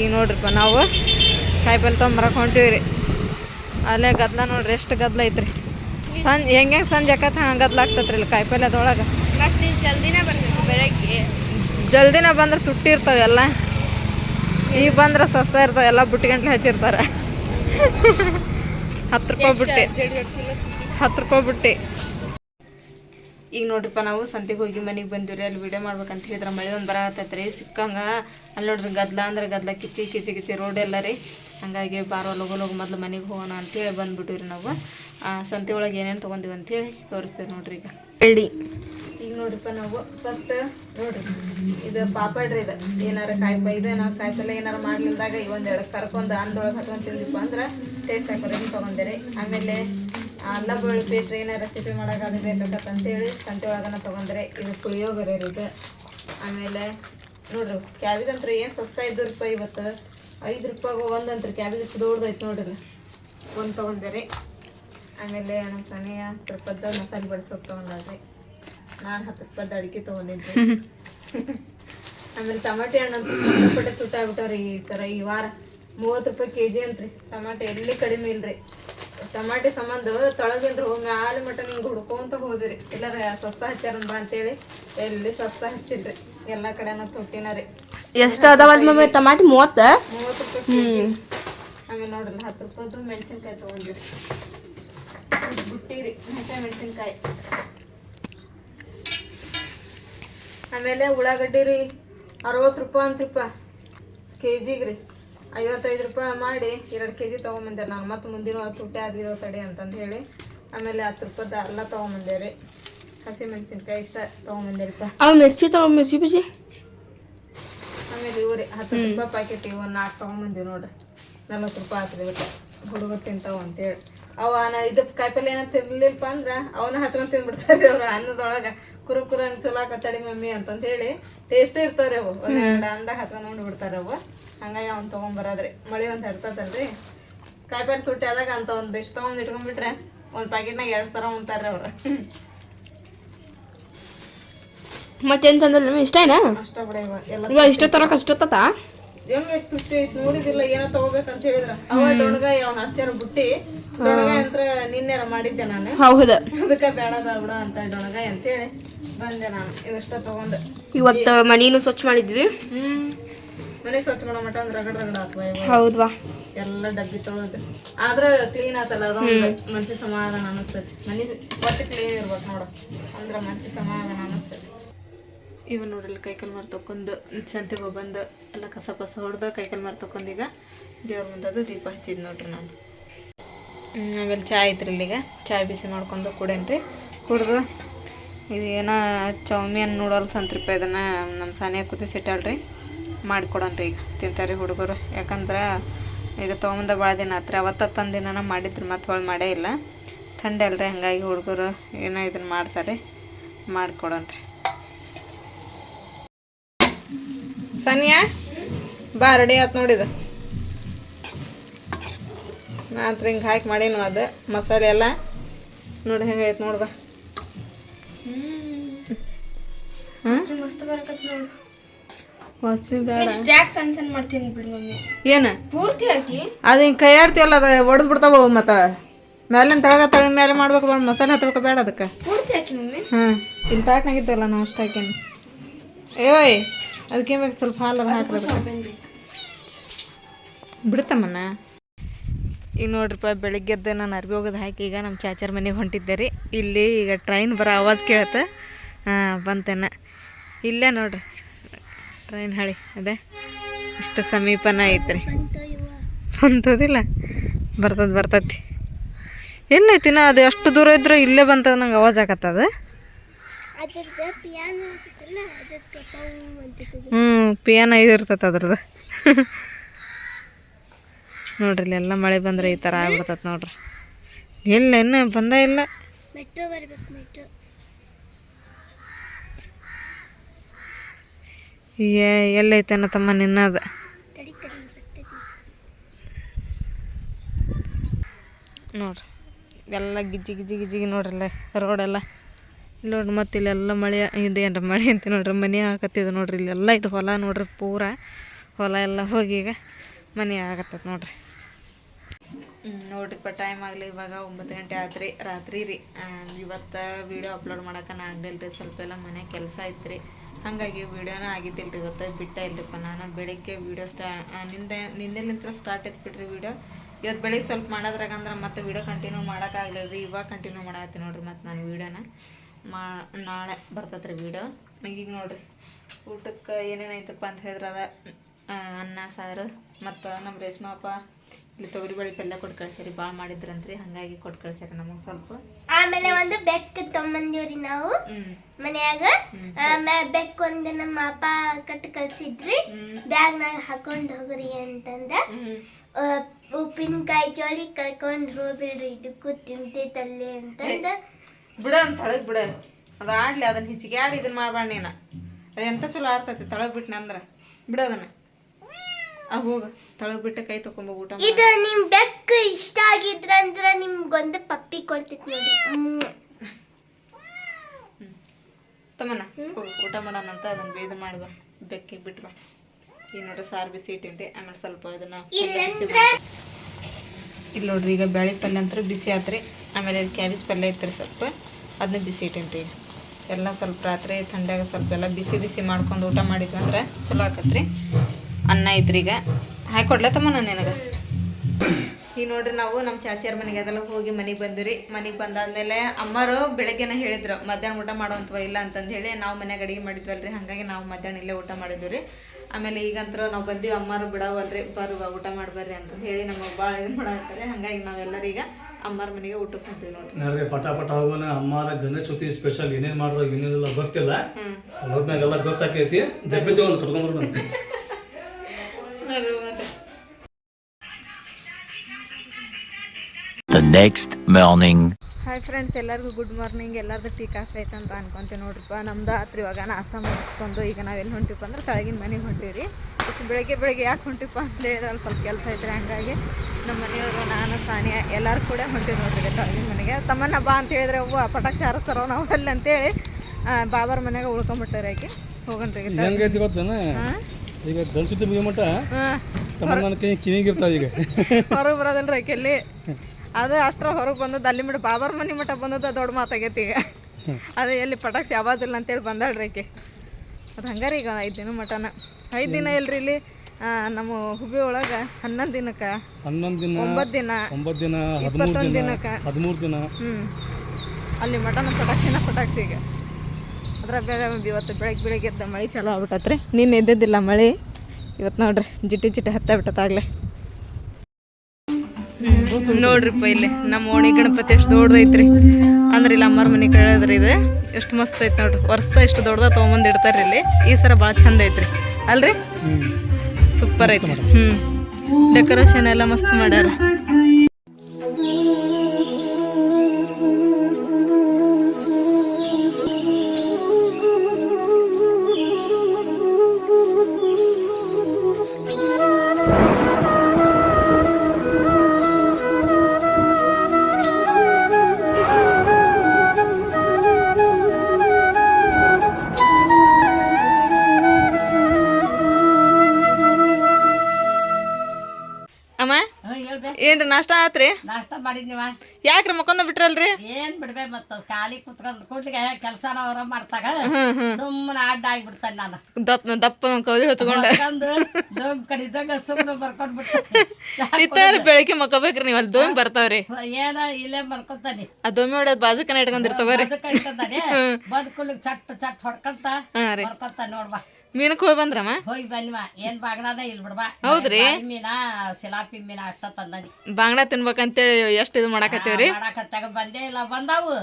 ಈಗ ನೋಡ್ರಿಪ್ಪ ನಾವು ಕಾಯಿಪಲ್ಲೆ ತೊಗೊಂಬರಕ್ಕೆ ಹೊಂಟೀವಿ ರೀ. ಅಲ್ಲೇ ಗದ್ಲ ನೋಡ್ರಿ ಎಷ್ಟು ಗದ್ಲ ಐತ್ರಿ. ಸಂಜೆ ಹೆಂಗೆ ಸಂಜೆ ಆಕತ್ ಹಂಗೆ ಗದ್ಲ ಆಗ್ತತ್ರಿ ಇಲ್ಲಿ ಕಾಯಿಪಲ್ಲೆ ಅದೊಳಗೆ ಜಲ್ದಿನೇ ಬರ್ತೈತಿ ಬೆಳಗ್ಗೆ. ಜಲ್ದಿನ ಬಂದ್ರೆ ತುಟ್ಟಿ ಇರ್ತಾವೆ ಎಲ್ಲ. ಈಗ ಬಂದ್ರೆ ಸಸ್ತಾ ಇರ್ತಾವೆ ಎಲ್ಲ ಬುಟ್ಟಿ ಗಂಟ್ಲೆ ಹಚ್ಚಿರ್ತಾರೆ. ಹತ್ತು ರೂಪಾಯಿ ಬುಟ್ಟಿ. ಹತ್ತು ರೂಪಾಯಿ ಬುಟ್ಟಿ. ಈಗ ನೋಡ್ರಿಪ್ಪ ನಾವು ಸಂತೆಗೆ ಹೋಗಿ ಮನೆಗೆ ಬಂದಿವ್ರಿ ಅಲ್ಲಿ ವಿಡಿಯೋ ಮಾಡ್ಬೇಕಂತ ಹೇಳಿದ್ರೆ ಮಳೆ ಒಂದು ಬರತ್ತೈತೆ ರೀ ಸಿಕ್ಕಂಗೆ ಅಲ್ಲಿ ನೋಡ್ರಿ ಗದ್ಲ ಅಂದ್ರೆ ಗದ್ಲ ಕಿಚ್ಚಿ ಕಿಚ್ಚಿ ಕಿಚ್ಚಿ ರೋಡ್ ಎಲ್ಲ ರೀ. ಹಂಗಾಗಿ ಬಾರೋ ಲಗು ಲಗು ಮೊದಲು ಮನೆಗೆ ಹೋಗೋಣ ಅಂತೇಳಿ ಬಂದ್ಬಿಟ್ಟಿವ್ರಿ ನಾವು. ಆ, ಸಂತೆ ಒಳಗೆ ಏನೇನು ತೊಗೊಂಡಿವಿ ಅಂತೇಳಿ ತೋರಿಸ್ತೇವೆ ನೋಡ್ರಿ ಈಗ. ಎಳ್ಳಿ ಈಗ ನೋಡ್ರಿಪ್ಪ ನಾವು ಫಸ್ಟ್ ನೋಡ್ರಿ ಇದು ಪಾಪಡ್ರಿ ಇದು. ಏನಾರ ಕಾಯಿ ಪೈ ಇದು ನಾವು ಕಾಯಿಪಲ್ಲೆ ಏನಾರ ಮಾಡ್ಲಿಲ್ದಾಗ ಈ ಒಂದೆರಡು ಕರ್ಕೊಂಡು ಅಂದೊಳಗೆ ಹತ್ಕೊಂಡು ತಿಂದಿಪ್ಪ ಅಂದ್ರೆ ಟೇಸ್ಟ್ ಹಾಕೋರಿ ತೊಗೊಂಡಿರಿ ಆಮೇಲೆ ಅಲ್ಲ ಬೆಳ್ಳುಳ್ಳಿ ಪೇಸ್ಟ್ ಏನಾರ ರೆಸಿಪಿ ಮಾಡೋಕೆ ಅದು ಬೇಕಾಗತ್ತೆ ಅಂತೇಳಿ ಸಂತೆ ಒಳಗನ ತೊಗೊಂಡ್ರೆ ಇದು ಪುಳಿಯೋಗರೆ ರೀ ಇದು. ಆಮೇಲೆ ನೋಡ್ರಿ ಕ್ಯಾಬೇಜ್ ಅಂತ ಏನು ಸಸ್ತಾ ಇದ್ದು ರೂಪಾಯಿ ಇವತ್ತು? ಐದು ರೂಪಾಯಿಗೆ ಒಂದು ಅಂತ ಕ್ಯಾಬೇಜ್ ದೊಡ್ಡದೈತೆ ನೋಡ್ರಿ ಒಂದು ತೊಗೊಂಡ್ರಿ ಆಮೇಲೆ ನಮ್ಮ ಸನಿಯ ಹತ್ತು ರೂಪಾಯ್ದು ಮಸಾಲೆ ಬಡಿ ಸೊಪ್ಪು ತೊಗೊಂಡ್ರಿ ನಾನು ಹತ್ತು ರೂಪಾಯ್ದು ಅಡಿಕೆ ತೊಗೊಂಡಿದ್ದೆ ಆಮೇಲೆ ಟಮಾಟೆ ಹಣ್ಣು ಅಂತ ಸಿಕ್ಕಾಪಟ್ಟೆ ತುಟ್ಟಾಗ್ಬಿಟ್ಟವ್ರಿ ಈ ಸರ ಈ ವಾರ. ಮೂವತ್ತು ರೂಪಾಯಿ ಕೆ ಜಿ ಅಂತ್ರಿ. ಟಮಾಟೆ ಎಲ್ಲಿ ಕಡಿಮೆ ಇಲ್ರಿ. ಟಮಾಟೆ ಸಂಬಂಧ ತೊಳಗಿಂದ್ರ ಹೋಗಿ ಮ್ಯಾಲ ಮಟ್ಟ ನಿಂಗೆ ಹುಡ್ಕೊಂತ ಹೋದ್ರಿ. ಇಲ್ಲಾರ ಸಸ್ತಾ ಹಚ್ಚಾರ ಬಾ ಅಂತೇಳಿ ಎಲ್ಲಿ ಸಸ್ತಾ ಹಚ್ಚಿದ್ರಿ. ಎಲ್ಲ ಕಡೆನ ತುಟ್ಟಿನ ರೀ. ಎಷ್ಟು ಅದಾವಲ್ಲ ಮಮ್ಮಿ ಟಮಾಟಿ? ಮೂವತ್ತ? ಮೂವತ್ತು ರೂಪಾಯಿ ಆಮೇಲೆ ನೋಡ್ರಿ ಹತ್ತು ರೂಪಾಯಿದು ಮೆಣಸಿನ್ಕಾಯಿ ತೊಗೊಂಡಿರಿ ಬುಟ್ಟಿ ರೀ ಹಸಿ ಮೆಣಸಿನ್ಕಾಯಿ. ಆಮೇಲೆ ಉಳ್ಳಾಗಡ್ಡಿ ರೀ ಅರವತ್ತು ರೂಪಾಯಿ ಅಂತ್ರಿಪ್ಪ. ಕೆ ಜಿಗೆ ರೀ. ಐವತ್ತೈದು ರೂಪಾಯಿ ಮಾಡಿ ಎರಡು ಕೆ ಜಿ ತೊಗೊಂಬಂದೆ. ನಾನು ಮತ್ತು ಮುಂದಿನ ಹತ್ತು ತುಟ್ಟಿ ಆಗಿರೋ ತಡೆ ಅಂತಂದು ಹೇಳಿ. ಆಮೇಲೆ ಹತ್ತು ರೂಪಾಯಿ ಎಲ್ಲ ತೊಗೊಂಬಂದೆ ರೀ. ಹಸಿ ಮೆಣಸಿನ್ಕಾಯಿ ಇಷ್ಟ ತೊಗೊಂಬಂದೆ ಅವ ಮಿರ್ಚಿ ತೊಗೊಂಡು ಮಿರ್ಚಿ ಬಿಜಿ? ಆಮೇಲೆ ಇವ್ರಿ ಹತ್ತು ರೂಪಾಯಿ ಪ್ಯಾಕೆಟ್ ಇವ್ ನಾಲ್ಕು ತೊಗೊಂಬಂದಿವಿ ನೋಡ್ರಿ. ನಲ್ವತ್ತು ರೂಪಾಯಿ ಆತ್ರಿ ಇವತ್ತು. ಹುಡುಗರು ತಿಂತಾವ ಅಂತೇಳಿ. ಅವ ಇದು ಕಾಯಿಪಲ್ಲೆ ಏನಂತ ತಿರ್ಲಿಲ್ಪ ಅಂದ್ರ ಅವನ್ನ ಹಚ್ಕೊಂಡ್ ತಿಂದ್ಬಿಡ್ತಾರೆ ಅವ್ರು ಅನ್ನದೊಳಗ. ಕುರು ಕುರು ಹಂಗೆ ಚಲೋ ಆಕತ್ತಡಿ ಮಮ್ಮಿ ಅಂತಂತ ಹೇಳಿ ಟೇಸ್ಟ್ ಇರ್ತಾವ್ರಿ ಅವು. ಒಂದ್ ಎರಡು ಅಂದಾಗ ಹಚ್ಕೊಂಡ್ ಉಂಡ್ ಬಿಡ್ತಾರ ಅವು ಹಂಗಾಗಿ ಅವ್ನ್ ತಗೊಂಬರೋದ್ರಿ. ಮಳಿ ಒಂದ್ ಹರ್ತದಲ್ರಿ ಕಾಯಿಪಲ್ಲೆ ತುಟ್ಟಿ ಆದಾಗ ಅಂತ ಒಂದ್ ಇಷ್ಟ ತಗೊಂಡ್ ಇಟ್ಕೊಂಡ್ಬಿಟ್ರೆ ಒಂದ್ ಪ್ಯಾಕೆಟ್ನಾಗ ಎರಡ್ ಸರ ಉಣ್ತಾರ್ರಿ ಅವ್ರು. ಮತ್ತೆಂತಂದ್ರೆ ತಂದಲ್ಲ ಮಮ್ಮಿ ಇಷ್ಟ ಏನಾ? ಅಷ್ಟ ಬಿಡ ಇವಾಗ ಇಷ್ಟ ತರಕ ಅಷ್ಟೊತ್ತ ಹೆಂಗ ತುಟ್ಟಿ? ನೋಡಿದಿಲ್ಲ ಏನೋ ತಗೋಬೇಕಂತ ಹೇಳಿದ್ರ. ಅವ ಡೊಣಗಾಯಿ ಅವ್ನ ಹಚ್ಚಾರ ಬುಟ್ಟಿ. ಡೊಣಗಾಯಿ ಅಂತ ನಿನ್ನೆರ ಮಾಡಿದ್ದೆ ನಾನು. ಹೌದ. ಅದಕ್ಕೆ ಬೇಡ ಬೇಡ ಅಂತ ಡೊಣಗಾಯಿ ಅಂತೇಳಿ ಬಂದೆ ನಾನು. ಇವಷ್ಟ ತಗೊಂಡೆ. ಇವತ್ತು ಮನೇನು ಸ್ವಚ್ಛ ಮಾಡಿದ್ವಿ. ಹ್ಮ್. ಮನೆ ಸ್ವಚ್ಛ ಮಾಡೋ ಮಟ್ಟ ಅಂದ್ರೆ ರಗಡ್ ರಗಡ ಆತ್ವ ಹೌದ್ವಾ? ಎಲ್ಲ ಡಬ್ಬಿ ತೊಳೆದು. ಆದ್ರೆ ಕ್ಲೀನ್ ಆತಲ್ಲ ಅದೊಂದು ಮನ್ಸಿ ಸಮಾಧಾನ ಅನಿಸ್ತೈತಿ ಮನೆ ಒಟ್ಟು ಕ್ಲೀನ್ ಇರ್ಬೇಕು ನೋಡು. ಅಂದ್ರೆ ಮನ್ಸಿ ಸಮಾಧಾನ ಅನಿಸ್ತೈತಿ ಇವ ನೋಡಲ್ಲಿ ಕೈಕಲ್ ಮಾರು ತಕೊಂಡು ಸಂತೆಗೆ ಹೋಗಿ ಬಂದು ಎಲ್ಲ ಕಸ ಕಸ ಹೊಡೆದು ಕೈಕಲ್ ಮಾರು ತಕೊಂಡು ಈಗ ದೇವ್ರ ಮುಂದದು ದೀಪ ಹಚ್ಚಿದ್ ನೋಡ್ರಿ ನಾನು. ಆಮೇಲೆ ಚಾಯ್ ಐತ್ರಿ ಇಲ್ಲಿಗೆ. ಚಾಯ್ ಬಿಸಿ ಮಾಡ್ಕೊಂಡು ಕುಡೇನ್ರಿ. ಕುಡ್ದು ಇದು ಏನೋ ಚೌಮಿಯನ್ ನೂಡಲ್ಸ್ ಅಂತ್ರಿಪ್ಪ ಇದನ್ನು ನಮ್ಮ ಸಾನಿಯ ಕುದಿಸಿಟ್ಟಾಳ್ರಿ ಮಾಡಿಕೊಡನ್ರಿ ಈಗ. ತಿಂತಾರೆ ಹುಡುಗರು. ಯಾಕಂದ್ರೆ ಈಗ ತೊಗೊಂಬಂದ ಭಾಳ ದಿನ ಆತ್ರಿ. ಅವತ್ತ ತಂದಿನ ಮಾಡಿದ್ರು, ಮತ್ತು ಹೊಳ್ ಮಾಡೇ ಇಲ್ಲ. ಥಂಡಿ ಅಲ್ರಿ, ಹಂಗಾಗಿ ಹುಡುಗರು ಏನೋ ಇದನ್ನು ಮಾಡ್ತಾರೆ. ಮಾಡಿಕೊಡನ್ರಿ ಸನಿಯಾ, ಬಾ ರೆಡಿ ಆಯ್ತು ನೋಡಿದ ನಾ ಹತ್ರ ಹಿಂಗೆ ಹಾಕಿ ಮಾಡೀನಿ ಅದು? ಮಸಾಲೆ ಎಲ್ಲ? ನೋಡಿ ಹೆಂಗೆ ಐತೆ ನೋಡ್ದ ಏನು? ಪೂರ್ತಿ ಹಾಕಿ? ಅದು ಹಿಂಗೆ ಕೈ ಆಡ್ತೀವಲ್ಲ ಅದು ಒಡೆದು ಬಿಡ್ತಾವ ಮತ್ತು? ಮೇಲಿನ ತಳಗ ತಳಗ ಮೇಲೆ ಮಾಡ್ಬೇಕು ಬೇಡ ಮಸಾಲೆ ಹತ್ಬೇಕು ಬೇಡ ಅದಕ್ಕೆ. ಪೂರ್ತಿ ಹಾಕಿ ಮಮ್ಮಿ. ಹಾಂ ಇಲ್ಲಿ ತಾಟ್ನಾಗಿತ್ತಲ್ಲ ನಾ ಅಷ್ಟು ಹಾಕೇನಿ ಏಯ್ ಅದಕ್ಕೆ ಬೇಕು ಸ್ವಲ್ಪ ಹಾಲಲ್ಲ ಹಾಕ್ಬೇಕು. ಬಿಡ್ತಮ್ಮನ್ನ ಈಗ ನೋಡ್ರಿಪ್ಪ ಬೆಳಿಗ್ಗೆದ್ದು ನಾನು ಅರ್ಬಿ ಹೋಗೋದು ಹಾಕಿ ಈಗ ನಮ್ಮ ಚಾಚಾರ ಮನೆಗೆ ಹೊಂಟಿದ್ದೆ ರೀ. ಇಲ್ಲಿ ಈಗ ಟ್ರೈನ್ ಬರೋ ಆವಾಜ್ ಕೇಳತ್ತೆ. ಹಾಂ ಬಂತೇನ. ಇಲ್ಲೇ ನೋಡ್ರಿ. ಟ್ರೈನ್ ಹಳಿ ಅದೇ. ಇಷ್ಟು ಸಮೀಪನ ಐತ್ರಿ. ಬಂತದಿಲ್ಲ. ಬರ್ತದ ಬರ್ತತಿ. ನಾ ಅದು ಎಷ್ಟು ದೂರ ಇದ್ರೆ ಇಲ್ಲೇ ಬಂತದ ನಂಗೆ ಆವಾಜ್ ಆಗತ್ತದ. ಹ್ಞೂ ಪಿಯಾನ ಇದಿರ್ತದ ಅದ್ರದ್ದು. ನೋಡ್ರಿ ಇಲ್ಲೆಲ್ಲ ಮಳೆ ಬಂದ್ರೆ ಈ ಥರ ಆಗ್ಬಿಡ್ತೈತೆ ನೋಡ್ರಿ. ಇಲ್ಲ ಇನ್ನು ಬಂದ ಇಲ್ಲ. ಮೆಟ್ರೋ ಬರ್ಬೇಕು ಮೆಟ್ರೋ ಎಲ್ಲೈತೇನ ತಮ್ಮ ನಿನ್ನದ? ನೋಡ್ರಿ ಎಲ್ಲ ಗಿಜ್ಜಿ ಗಿಜ್ಜಿ ಗಿಜ್ಜಿಗೆ ನೋಡ್ರಲ್ಲ ರೋಡೆಲ್ಲ. ಇಲ್ಲಿ ನೋಡ್ರಿ ಮತ್ತೆ ಇಲ್ಲೆಲ್ಲ ಮಳೆ ಇದೇನ್ರಿ ಮಳೆ ಅಂತ ನೋಡ್ರಿ ಮನೆ ಹಾಕತ್ತಿದ ನೋಡ್ರಿ ಇಲ್ಲೆಲ್ಲ ಇದು ಹೊಲ ನೋಡ್ರಿ ಪೂರ ಹೊಲ ಎಲ್ಲ ಹೋಗಿ ಈಗ ಮನೆ ಆಗತ್ತದ ನೋಡ್ರಿ. ನೋಡ್ರಿಪ್ಪ ಟೈಮ್ ಆಗಲಿ ಇವಾಗ ಒಂಬತ್ತು ಗಂಟೆ ಆತ್ರಿ, ರಾತ್ರಿ ರೀ. ಇವತ್ತು ವೀಡಿಯೋ ಅಪ್ಲೋಡ್ ಮಾಡಕ್ಕೆ ಆಗಲಿಲ್ಲ ರೀ, ಸ್ವಲ್ಪ ಎಲ್ಲ ಮನೆ ಕೆಲಸ ಐತ್ರಿ. ಹಾಗಾಗಿ ವೀಡಿಯೋನ ಆಗಿದ್ದಿಲ್ಲ ರೀ ಇವತ್ತು, ಬಿಟ್ಟ ಇಲ್ರಿಪ್ಪ ನಾನು ಬೆಳಿಗ್ಗೆ ವೀಡಿಯೋ ಸ್ಟಾ ನಿನ್ನೆ ನಿನ್ನೆಲಿಂತ್ರ ಸ್ಟಾರ್ಟ್ ಐತೆ ಬಿಡ್ರಿ ವೀಡಿಯೋ ಇವತ್ತು ಬೆಳಿಗ್ಗೆ ಸ್ವಲ್ಪ ಮಾಡೋದ್ರಾಗ ಅಂದ್ರೆ ಮತ್ತೆ ವೀಡಿಯೋ ಕಂಟಿನ್ಯೂ ಮಾಡೋಕ್ಕಾಗಲಿಲ್ಲ ರೀ, ಇವಾಗ ಕಂಟಿನ್ಯೂ ಮಾಡತ್ತೀನಿ ನೋಡ್ರಿ ಮತ್ತು ನಾನು ವೀಡಿಯೋನ ಮಾ, ನಾಳೆ ಬರ್ತೈತೆ ರೀ ವೀಡಿಯೋ ಈಗ ನೋಡ್ರಿ, ಊಟಕ್ಕೆ ಏನೇನೈತಪ್ಪ ಅಂತ ಹೇಳಿದ್ರೆ ಅದ ಅನ್ನ, ಸಾರು ಮತ್ತು ನಮ್ಮ ರೇಷ್ಮಪ್ಪ ಇಲ್ಲಿ ತೊಗರಿ ಬಳಿ ಪಲ್ಯ ಕೊಟ್ಟು ಕಳ್ಸ್ಯಾರಿ ಭಾಳ ಮಾಡಿದ್ರಂತ್ರಿ ಹಂಗಾಗಿ ಕೊಟ್ಟು ಕಳ್ಸ್ಯಾರ ನಮಗೆ ಸ್ವಲ್ಪ. ಆಮೇಲೆ ಒಂದು ಬೆಕ್ಕು ತಮ್ಮಂದಿವ್ರಿ ನಾವು. ಮನ್ಯಾಗ ಆಮೇಲೆ ಬೆಕ್ಕು ಒಂದು ನಮ್ಮ ಅಪ್ಪ ಕಟ್ಟು ಕಳ್ಸಿದ್ರಿ. ಬ್ಯಾಗ್ ಬ್ಯಾಗ್ನಾಗ ಹಾಕೊಂಡು ಹೋಗ್ರಿ ಅಂತಂದ. ಉಪ್ಪಿನಕಾಯಿ ಜೋಳಿ ಕರ್ಕೊಂಡು ಹೋಗ್ಬಿಡ್ರಿ ಇದಕ್ಕೂ ತಿಂತೈತಲ್ಲಿ ಅಂತಂದ. ಬಿಡ ಅಂತ ತಳಗ್ ಬಿಡ. ಅದು ಆಡ್ಲಿ ಅದನ್ನ ಹಿಚ್ಚಿಗೆ ಆಡಿ ಇದನ್ನ ಮಾಡ್ಬಾರ್ದು ನೀನ. ಅದೆಂತ ಎಂತ ಚಲೋ ಆಡ್ತೈತಿ ತಳಗ್ ಬಿಟ್ನಂದ್ರ. ಬಿಡೋದನ್ನ ಬಿಡ ಅದನ್ನ. ಆ ಹೋಗ. ತಳಗ್ ಬಿಟ್ಟು ಕೈ ತಕೊಂಬ ಊಟ ಮಾಡು. ಇದು ನಿಮ್ ಬೆಕ್ಕ ಇಷ್ಟ ಆಗಿದ್ರಂದ್ರ ನಿಮ್ಗೊಂದು ಪಪ್ಪಿ ಕೊಡ್ತೈತಿ ನೋಡಿ. ಹ್ಮ್. ತಮ್ಮನ ಹೋಗು ಊಟ ಮಾಡೋಣ ಅಂತ ಅದನ್ನ ಬೇದ ಮಾಡ್ಬ ಬೆಕ್ಕಿಗೆ ಬಿಟ್ಟು ಬಾ. ಈಗ ನೋಡ್ರಿ ಸಾರು ಬಿಸಿ ಇಟ್ಟಿದ್ದೆ. ಆಮೇಲೆ ಸ್ವಲ್ಪ ಇದನ್ನ. ಇಲ್ಲಿ ನೋಡ್ರಿ ಈಗ ಬ್ಯಾಳಿ ಪಲ್ಯ ಅಂತ ಬಿಸಿ ಆತ್ರಿ. ಆಮೇಲೆ ಇಲ್ಲಿ ಕ್ಯಾಬೇಜ್ ಪಲ್ಯ ಇತ್ತು ಸ್ವಲ್ಪ. ಅದನ್ನ ಬಿಸಿ ಇಟ್ಟಿನ್ರಿ. ಈಗ ಎಲ್ಲ ಸ್ವಲ್ಪ ರಾತ್ರಿ ಥಂಡ್ಯಾಗ ಸ್ವಲ್ಪ ಎಲ್ಲ ಬಿಸಿ ಬಿಸಿ ಮಾಡ್ಕೊಂಡು ಊಟ ಮಾಡಿದ್ವಿ ಅಂದ್ರೆ ಚಲೋ ಆಕತ್ರಿ. ಅನ್ನ ಐತ್ರಿ ಈಗ ಹಾಕೊಡ್ಲತ್ತಮ್ಮ ನಾನು ನಿನಗೆ? ಈಗ ನೋಡ್ರಿ ನಾವು ನಮ್ಮ ಚಾಚಿಯರ ಮನೆಗೆ ಅದೆಲ್ಲ ಹೋಗಿ ಮನೆಗೆ ಬಂದಿರಿ ಮನೆಗೆ ಬಂದಾದ್ಮೇಲೆ ಅಮ್ಮರು ಬೆಳಗ್ಗೆನ ಹೇಳಿದ್ರು ಮಧ್ಯಾಹ್ನ ಊಟ ಮಾಡುವಂಥವ ಇಲ್ಲ ಅಂತಂದು ಹೇಳಿ ನಾವು ಮನೆಗೆ ಅಡಿಗೆ ಮಾಡಿದ್ವಲ್ರಿ ಹಾಗಾಗಿ ನಾವು ಮಧ್ಯಾಹ್ನ ಇಲ್ಲೇ ಊಟ ಮಾಡಿದ್ವಿ ರೀ ಆಮೇಲೆ ಈಗಂತರ ನಾವು ಬಂದೀವಿ ಅಮ್ಮರು ಬಿಡವಲ್ರಿ ಬರುವ ಊಟ ಮಾಡ್ಬರ್ರಿ ಅಂತಂದು ಹೇಳಿ ನಮಗೆ ಭಾಳ ಇದು ಮಾಡಾಕ್ತಾರೆ ಹಾಗಾಗಿ ನಾವೆಲ್ಲರೀಗ ಅಮ್ಮರ ಮನೆಗೆ ಊಟಕ್ಕೆ ಹೊಂತೀವಿ ನೋಡ್ರಿ. ನೋಡ್ರಿ ಪಟ ಪಟ ಹೋಗೋಣ ಅಮ್ಮರ ಗಣೇಶ ಚುತಿ ಸ್ಪೆಷಲ್ ಏನೇನು ಮಾಡ್ರೋ ಏನೇನಿಲ್ಲ ಬರ್ತಿಲ್ಲ ಹೋದ್ಮ್ಯಾಗೆಲ್ಲ ಗೊತ್ತಾಕೈತಿ ಡಬ್ಬಿ ತಗೊಂಡು ಕರ್ಕೊಂಡ್ಬರ್ಬಂತೆ ನೋಡ್ರಿ ನೆಕ್ಸ್ಟ್ ಮಾರ್ನಿಂಗ್ ಹಾಯ್ ಫ್ರೆಂಡ್ಸ್ ಎಲ್ಲರಿಗೂ ಗುಡ್ ಮಾರ್ನಿಂಗ್ ಎಲ್ಲರದ್ದು ಟೀ ಕಾಫಿ ಆಯ್ತು ಅಂತ ಅನ್ಕೊಂತೀವಿ ನೋಡ್ರಿಪ್ಪ. ನಮ್ದು ಆತ್ರಿ ಇವಾಗ ನಾಷ್ಟ ಮುಗಿಸ್ಕೊಂಡು ಈಗ ನಾವು ಎಲ್ಲಿ ಹೊಂಟಿಪ್ಪ ಅಂದ್ರೆ ಕೆಳಗಿನ ಮನೆಗೆ ಹೊಂಟೀವಿ ರೀ ಇಷ್ಟು ಬೆಳಗ್ಗೆ ಬೆಳಗ್ಗೆ ಯಾಕೆ ಹೊಂಟಿಪ್ಪ ಅಂತ ಹೇಳಿದ್ರೆ ಅಲ್ಲಿ ಸ್ವಲ್ಪ ಕೆಲಸ ಐತ್ರಿ ಹಂಗಾಗಿ ನಮ್ಮ ಮನೆಯವರು ನಾನು ಸಾನಿಯಾ ಎಲ್ಲರೂ ಕೂಡ ಹೊಂಟೀವಿ ನೋಡ್ರಿ ಈಗ ಕೆಳಗಿನ ಮನೆಗೆ. ತಮ್ಮನ್ನ ಬಾ ಅಂತ ಹೇಳಿದ್ರೆ ಅವ್ವ ಪಟಾಕ್ಷಿ ಹಾರಿಸ್ತಾರೋ ನಾವು ಅಲ್ಲಿ ಅಂತೇಳಿ ಬಾಬಾರ ಮನೆಗೆ ಉಳ್ಕೊಂಬಿಟ್ಟಾರೆ ಆಕೆ. ಹೋಗಣ್ರಿ ಈಗ ಗಣಸುತ್ತಿ ಮುಗಿಯ ಮಟ್ಟ ತಮ್ಮ ಕಿವಿಗಿರ್ತಾವ ಈಗ. ಹೊರಗೆ ಬರೋದಿಲ್ಲ ಕೆಲ್ಲಿ ಅದು ಅಷ್ಟ್ರ ಹೊರಗೆ ಬಂದದ್ದು ಅಲ್ಲಿ ಮಟ್ಟ ಬಾಬರ್ ಮನೆ ಮಟ್ಟ ಬಂದದ್ದು ದೊಡ್ಡ ಮಾತಾಗೈತಿ ಈಗ. ಅದೇ ಎಲ್ಲಿ ಪಟಾಕ್ಷಿ ಆವಾಜ್ ಇಲ್ಲ ಅಂತೇಳಿ ಬಂದಾಳ್ರಿ ಆಕೆ. ಅದು ಹಂಗಾರೆ ಈಗ ಐದು ದಿನ ಮಟನ ಐದು ದಿನ ಇಲ್ರಿ ಇಲ್ಲಿ ನಮ್ಮ ಹುಬ್ಬಿ ಒಳಗೆ ಹನ್ನೊಂದು ದಿನಕ್ಕೆ. ಹನ್ನೊಂದು ದಿನ ಒಂಬತ್ತು ದಿನ. ಒಂಬತ್ತು ದಿನ ಹದಿಮೂರು ದಿನಕ್ಕೆ. ಹದಿಮೂರು ದಿನ. ಹ್ಞೂ ಅಲ್ಲಿ ಮಟನ ಪಟಾಕ್ಷಿನ ಪಟಾಕ್ಷಿ ಈಗ. ಅದ್ರ ಇವತ್ತು ಬೆಳಗ್ಗೆ ಬೆಳಗ್ಗೆ ಎದ್ದ ಮಳೆ ಚಲೋ ಆಗ್ಬಿಟ್ಟತ್ರಿ. ನಿನ್ನೆ ಎದ್ದಿದ್ದಿಲ್ಲ ಮಳೆ? ಇವತ್ತು ನೋಡ್ರಿ ಜಿಟಿ ಜಿಟಿ ಹತ್ತ ಬಿಟ್ಟತ್ತಾಗ್ಲೇ ನೋಡ್ರಿಪ್ಪ ಇಲ್ಲಿ ನಮ್ಮ ಓಣಿ ಗಣಪತಿ ಎಷ್ಟು ದೊಡ್ಡದೈತ್ರಿ. ಅಂದ್ರೆ ಇಲ್ಲಿ ಅಮ್ಮರ ಮನೆ ಕಳೆದ್ರಿ ಇದೆ. ಎಷ್ಟು ಮಸ್ತ್ ಐತೆ ನೋಡ್ರಿ. ವರ್ಷ ಎಷ್ಟು ದೊಡ್ಡದ ತೊಗೊಂಬಂದು ಇಡ್ತಾರೆ ಇಲ್ಲಿ. ಈ ಸರ ಭಾಳ ಚಂದ ಐತ್ರಿ. ಅಲ್ರಿ? ಸೂಪರ್ ಐತಿ ಹ್ಞೂ ಡೆಕೋರೇಷನ್ ಎಲ್ಲ ಮಸ್ತ್ ಮಾಡ್ಯಾರ. ಏನ್ರಿ ನಾಷ್ಟ ಆತ್ರಿ? ನಾಷ್ಟ ಮಾಡಿದ್ನಿವ. ಯಾಕ್ರಿ ಮಕ್ಕೊಂದ ಬಿಟ್ರಲ್ರಿ? ಏನ್ ಬಿಡ್ಬೇಕು ಮತ್ತ ಖಾಲಿ ಕುತ್ಕೊಂಡ್ ಕೂಡ್ಲಿಕ್ಕೆ ಕೆಲ್ಸನ ಅವರ ಮಾಡ್ತಾಗ. ಸುಮ್ಮನೆ ಅಡ್ಡ ಆಗ್ಬಿಡ್ತಾನೆ ನಾನು. ದಪ್ಪ ದಪ್ಪ ಕೌದಿ ಹೊತ್ಕೊಂಡ. ದೋಮ್ ಕಡಿದಾಗ ಸುಮ್ಮನೆ ಬರ್ಕೊಂಡ್ ಬಿಟ್ಟು ಬೆಳಿಗ್ಗೆ ಮಕ್ಕಬೇಕ್ರಿ ನೀವು ಅಲ್ಲಿ ದೋಮಿ ಬರ್ತಾವ್ರಿ. ಏನ ಇಲ್ಲೇ ಬರ್ಕೊತಾನೆ ಆ ದೋಮಿ ಹೊಡೆದ್ ಬಾಜುಕನ ಇಟ್ಕೊಂಡಿರ್ತಾವ್ರಿ ಬಂದ್ ಕುಳ್ಳಿಗ್ ಚಟ್ ಚಟ್ ಹೊಡ್ಕೊಂತ ಬರ್ಕೊತಾನೆ ನೋಡ್ಬಾ ಮೀನಕ್ ಹೋಗಿ ಬಂದ್ರಮ್ಮ ಹೋಗಿ ಬನ್ನಿವಾ ಏನ್ ಬಾಗಣದ ಇಲ್ ಬಿಡ್ಬಾ. ಹೌದ್ರಿ? ಮೀನಾ ಸಿಲಾಪಿ ಮೀನಾ ಅಷ್ಟ ತಂದನಿ. ಬಾಂಗ್ಡಾ ತಿನ್ಬೇಕಂತೇಳಿ ಎಷ್ಟು ಇದು ಮಾಡಾಕತ್ತೀವ್ರಿ? ಮಾಡಾಕತ್ತಾಗ. ಬಂದೇ ಇಲ್ಲ. ಬಂದಾವು.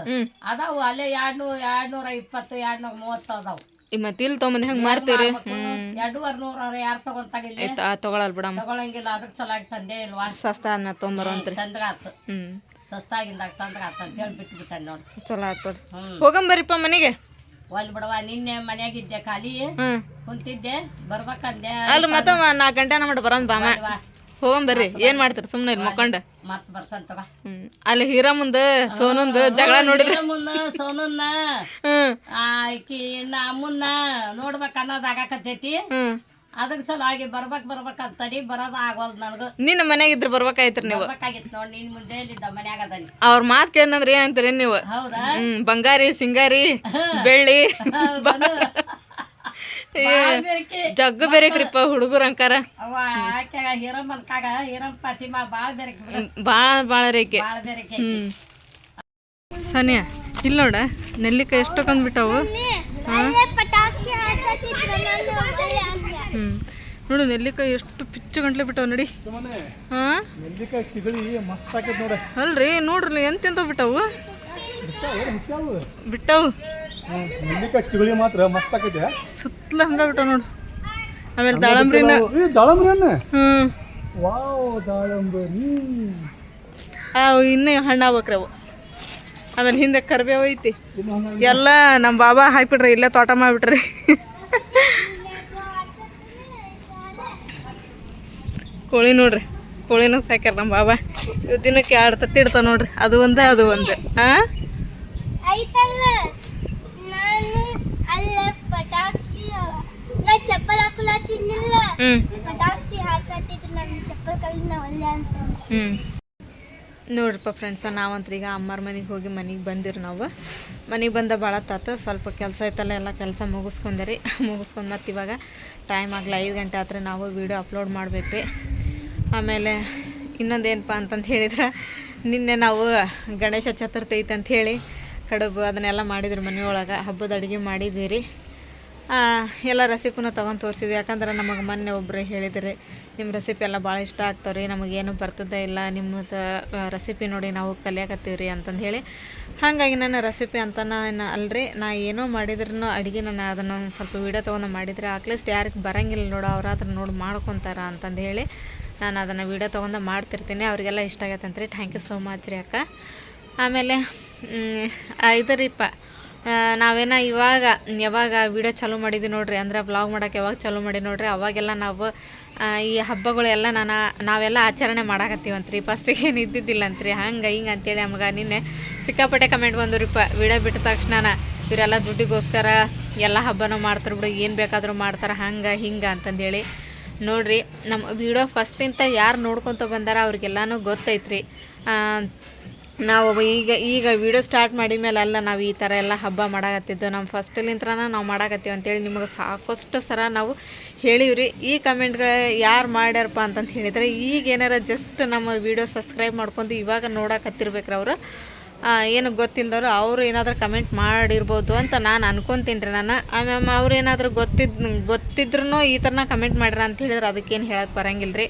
ಅದಾವು. ಅಲ್ಲೇ ಎರಡ್ನೂರ ಎರಡ್ನೂರ ಇಪ್ಪತ್ತು ಎರಡ್ನೂರ ಮೂವತ್ತು ಅದಾವು. ಈ ಮತ್ತೆ ಇಲ್ಲಿ ತೊಗೊಂಬಂದು ಹೆಂಗ್ ಮಾರ್ತೀರಿ ಎರಡೂವರೆ ನೂರ ಯಾರು ತಗೊಂತಾಗ ಇಲ್ಲಿ? ಆಯ್ತಾ ತೊಗೊಳಲ್ ಬಿಡಮ್ಮ. ತಗೊಳಂಗಿಲ್ಲ. ಅದ್ರ ಸಲಾಗಿ ತಂದೇ ಇಲ್ವಾ? ಸಸ್ತ ಅನ್ನ ತೊಗೊಂಬರಂತ್ರಿ ತಂದ್ರಾತು. ಹ್ಮ್. ಸಸ್ತಾಗಿಂದಾಗ ತಂದ್ರಾತು ಅಂತ ಹೇಳಿ ಬಿಟ್ಟು ಬಿಟ್ಟಾನೆ ನೋಡಿ ಚಲೋ ಆಯ್ತು ಹೋಗಂಬರಿಪ್ಪ ಮನೆಗೆ. ಒಲ್ ಬಿಡವಾ ನಿನ್ನೆ ಮನ್ಯಾಗಿದ್ದೆ ಖಾಲಿ. ಕುಂತಿದ್ದೆ ಬರ್ಬೇಕಂದೆ. ಅಲ್ಲ ಮತ್ತ ನಾಲ್ಕು ಗಂಟೆ ಮಾಡಿ ಬರೋನ್ ಬಾಮ? ಹೋಗಂಬರ್ರಿ ಏನ್ ಮಾಡ್ತೀರಿ ಸುಮ್ನೆ ಇಲ್ಲಿ ಮಕ್ಕೊಂಡ. ಮತ್ ಬರ್ಸಂತವ ಅಲ್ಲಿ ಅಲ್ಲಿ ಮುಂದ ಸೋನಂದ ಜಗಳ ನೋಡಿದ್ರೆ. ಮುಂದ ಸೋನನ್ನ. ಆಕಿ ನಮ್ಮನ್ನ ನೋಡ್ಬೇಕು ಅನ್ನೋದು ಆಗಾಕತ್ತೈತಿ ಅದ್ರ ಸಲುವಾಗಿ ಬರ್ಬೇಕು ಬರ್ಬೇಕಂತ ತಡಿ ಬರೋದು ಆಗೋಲ್ದು ನನಗೆ. ನಿನ್ನ ಮನ್ಯಾಗ ಇದ್ರೆ ಬರ್ಬೇಕಾಯ್ತ್ರಿ ನೀವು. ಬರ್ಬೇಕಾಗಿತ್ತು ನೋಡಿ ನೀನು ಇಲ್ಲಿದ್ದ ಮನ್ಯಾಗ ಅದನಿ ಅವ್ರ ಮಾತು ಕೇಳಿದ್ರೆ ಏನಂತೀರಿ ನೀವು? ಹೌದಾ? ಹ್ಮ್ ಬಂಗಾರಿ ಸಿಂಗಾರಿ ಬೆಳ್ಳಿ. ಜಗ್ಗ ಬೇರೆಕ್ರಿಪ್ಪ ಹುಡುಗರು ಅಂಕಾರ. ಅವ ಆಕೆ ಹೀರಮ್ಮ ಅನ್ಕಾಗ ಹೀರಮ್ಮ ಫಾತಿಮಾ ಭಾಳ ಬೇರೆ ಭಾಳ ಭಾಳ ರೇಖೆ. ಭಾಳ ಬೇರೆ ಹ್ಮ್. ಸನಿಯಾ ಇಲ್ಲ ನೋಡ ನೆಲ್ಲಿಕಾಯಿ ಎಷ್ಟು ಬಿಟ್ಟವು ಅಲ್ಲೇ ಪಟಾಕ್ಷಿ ಹಾರ್ಸತ್ತಿದ್ರು ನಾನು ಅಲ್ಲೇ ಅಂದೆ. ಹ್ಮ್ ನೋಡು ನೆಲ್ಲಿಕಾಯಿ ಎಷ್ಟು ಪಿಚ್ಚು ಗಂಟ್ಲೆ ಬಿಟ್ಟವ್ ನೋಡಿ. ಹಾ? ನೆಲ್ಲಿಕಾಯಿ ಚಿಗಳಿ ಮಸ್ತ್ ಆಕೈತಿ ನೋಡ. ಅಲ್ರಿ ನೋಡ್ರಿ ಎಂತೆಂತ ಬಿಟ್ಟವು? ಬಿಟ್ಟವು ನೆಲ್ಲಿಕಾಯಿ ಚಿಗಳಿ ಮಾತ್ರ ಮಸ್ತ್ ಆಕೈತಿ. ಸುತ್ತಲ ಹಂಗ ಬಿಟ್ಟವ್ ನೋಡು. ಆಮೇಲೆ ದಾಳಂಬ್ರಿನ ದಾಳಂಬ್ರಿ ಹ್ಮ್. ವಾವ್ ದಾಳಂಬರಿ. ಅವು ಇನ್ನೂ ಹಣ್ಣು ಆಗ್ಬೇಕ್ರಿ ಅವು. ಆಮೇಲೆ ಹಿಂದೆ ಕರಿಬೇವು ಐತಿ. ಎಲ್ಲ ನಮ್ಮ ಬಾಬಾ ಹಾಕ್ಬಿಟ್ರಿ ಇಲ್ಲೇ ತೋಟ ಮಾಡಿಬಿಟ್ರಿ. ಕೋಳಿ ನೋಡ್ರಿ. ಕೋಳಿನೂ ಸಾಕ್ಯಾರ ನಮ್ಮ ಬಾಬಾ. ಇವ್ ದಿನಕ್ಕೆ ಎರಡು ತತ್ತಿ ಇಡ್ತಾವ ನೋಡ್ರಿ. ಅದು ಒಂದೇ ಅದು ಒಂದು. ಹಾಕೊಳತ್ತಿದ್ನಿಲ್ಲ. ಹ್ಮ್. ನೋಡ್ರಿಪ್ಪ ಫ್ರೆಂಡ್ಸ ನಾವಂತ್ರಿ ಈಗ ಅಮ್ಮರ ಮನೆಗೆ ಹೋಗಿ ಮನೆಗೆ ಬಂದಿರಿ ನಾವು. ಮನೆಗೆ ಬಂದ ಭಾಳ ತಾತ ಸ್ವಲ್ಪ ಕೆಲಸ ಐತಲ್ಲ ಎಲ್ಲ ಕೆಲಸ ಮುಗಿಸ್ಕೊಂಡೆ ಮುಗಿಸ್ಕೊಂಡು ಮತ್ತೆ ಇವಾಗ ಟೈಮ್ ಆಗಲಿ ಐದು ಗಂಟೆ ಆದ್ರೆ ನಾವು ವೀಡಿಯೋ ಅಪ್ಲೋಡ್ ಮಾಡ್ಬೇಕು ಆಮೇಲೆ ಇನ್ನೊಂದು ಏನಪ್ಪ ಅಂತಂದು ಹೇಳಿದ್ರೆ, ನಿನ್ನೆ ನಾವು ಗಣೇಶ ಚತುರ್ಥಿ ಐತೆ ಹೇಳಿ ಕಡುಬು ಅದನ್ನೆಲ್ಲ ಮಾಡಿದ್ರು ಮನೆಯೊಳಗೆ. ಹಬ್ಬದ ಅಡುಗೆ ಮಾಡಿದ್ವಿ ರೀ ಎಲ್ಲ ರೆಸಿಪಿನ ತೊಗೊಂಡು ತೋರಿಸಿದ್ವಿ. ಯಾಕಂದ್ರೆ ನಮಗೆ ಮೊನ್ನೆ ಒಬ್ಬರು ಹೇಳಿದರೆ ನಿಮ್ಮ ರೆಸಿಪಿ ಎಲ್ಲ ಭಾಳ ಇಷ್ಟ ಆಗ್ತಾವೆ ರೀ ನಮಗೇನು ಬರ್ತದೇ ಇಲ್ಲ ನಿಮ್ಮದು ರೆಸಿಪಿ ನೋಡಿ ನಾವು ಕಲಿಯಾಕತ್ತೀವಿ ರೀ ಅಂತಂದು ಹೇಳಿ. ಹಾಗಾಗಿ ನನ್ನ ರೆಸಿಪಿ ಅಂತ ನಾನು ಅಲ್ರಿ ನಾ ಏನೋ ಮಾಡಿದ್ರೂ ಅಡುಗೆ ನಾನು ಅದನ್ನು ಸ್ವಲ್ಪ ವೀಡಿಯೋ ತೊಗೊಂಡು ಮಾಡಿದರೆ ಅಟ್ಲೀಸ್ಟ್ ಯಾರಿಗೆ ಬರೋಂಗಿಲ್ಲ ನೋಡು ಅವ್ರ ಅದನ್ನು ನೋಡಿ ಮಾಡ್ಕೊತಾರ ಅಂತಂದು ಹೇಳಿ ನಾನು ಅದನ್ನು ವೀಡಿಯೋ ತೊಗೊಂಡು ಮಾಡ್ತಿರ್ತೀನಿ. ಅವರಿಗೆಲ್ಲ ಇಷ್ಟ ಆಗತ್ತಂತ ರೀ ಥ್ಯಾಂಕ್ ಯು ಸೋ ಮಚ್ ರೀ ಅಕ್ಕ. ಆಮೇಲೆ ಮ್, ಇದು ರೀಪ್ಪ ಆ, ನಾವೇನ ಇವಾಗ, ಯಾವಾಗ ವಿಡಿಯೋ ಚಾಲೂ ಮಾಡಿದ್ವಿ ನೋಡ್ರಿ, ಅಂದ್ರೆ ಬ್ಲಾಗ್ ಮಾಡಕ್ಕೆ ಯಾವಾಗ ಚಾಲೂ ಮಾಡಿ ನೋಡ್ರಿ, ಅವಾಗೆಲ್ಲ ನಾವು ಈ ಹಬ್ಬಗಳೆಲ್ಲ ನಾನು, ನಾವೆಲ್ಲ ಆಚರಣೆ ಮಾಡಾಕತ್ತೀವಂತ್ರಿ. ಫಸ್ಟಿಗೆ ಏನು ಇದ್ದಿದ್ದಿಲ್ಲ ಅಂತ್ರಿ ಹಂಗೆ ಹಿಂಗೆ ಅಂತೇಳಿ ನಮ್ಗೆ ನಿನ್ನೆ ಸಿಕ್ಕಾಪಟ್ಟೆ ಕಮೆಂಟ್ ಬಂದ್ರಿಪ್ಪ ವಿಡಿಯೋ ಬಿಟ್ಟ ತಕ್ಷಣ ಇವರೆಲ್ಲ ದುಡ್ಡಿಗೋಸ್ಕರ ಎಲ್ಲ ಹಬ್ಬನೂ ಮಾಡ್ತಾರೆ ಬಿಡು, ಏನು ಬೇಕಾದರೂ ಮಾಡ್ತಾರೆ, ಹಂಗೆ ಹಿಂಗೆ ಅಂತಂದೇಳಿ. ನೋಡ್ರಿ ನಮ್ಮ ವಿಡಿಯೋ ಫಸ್ಟಿಂತ ಯಾರು ನೋಡ್ಕೊತ ಬಂದಾರ ಅವ್ರಿಗೆಲ್ಲನೂ ಗೊತ್ತೈತ್ರಿ. ನಾವು ಈಗ ಈಗ ವಿಡಿಯೋ ಸ್ಟಾರ್ಟ್ ಮಾಡಿದ ಮೇಲೆ ಅಲ್ಲ, ನಾವು ಈ ಥರ ಎಲ್ಲ ಹಬ್ಬ ಮಾಡಾಕತ್ತಿದ್ದು ನಮ್ಮ ಫಸ್ಟಲ್ಲಿಂತ್ರನ ನಾವು ಮಾಡಾಕತ್ತೀವಿ ಅಂತೇಳಿ ನಿಮಗೆ ಸಾಕಷ್ಟು ಸರ ನಾವು ಹೇಳಿವ್ರಿ. ಈ ಕಮೆಂಟ್ಗಳು ಯಾರು ಮಾಡ್ಯಾರಪ್ಪ ಅಂತಂತ ಹೇಳಿದರೆ, ಈಗ ಏನಾರ ಜಸ್ಟ್ ನಮ್ಮ ವಿಡಿಯೋ ಸಬ್ಸ್ಕ್ರೈಬ್ ಮಾಡ್ಕೊಂಡು ಇವಾಗ ನೋಡಕತ್ತಿರ್ಬೇಕ್ರಿ ಅವರು. ಏನು ಗೊತ್ತಿಲ್ಲದವ್ರು ಅವರು ಏನಾದರೂ ಕಮೆಂಟ್ ಮಾಡಿರ್ಬೋದು ಅಂತ ನಾನು ಅನ್ಕೊತೀನಿ ರೀ ನಾನು. ಆಮೇಲೆ ಅವ್ರು ಏನಾದರೂ ಗೊತ್ತಿದ್ ಗೊತ್ತಿದ್ರೂ ಈ ಥರನ ಕಮೆಂಟ್ ಮಾಡ್ರ ಅಂತ ಹೇಳಿದ್ರೆ ಅದಕ್ಕೇನು ಹೇಳೋಕೆ ಬರಂಗಿಲ್ಲ ರೀ.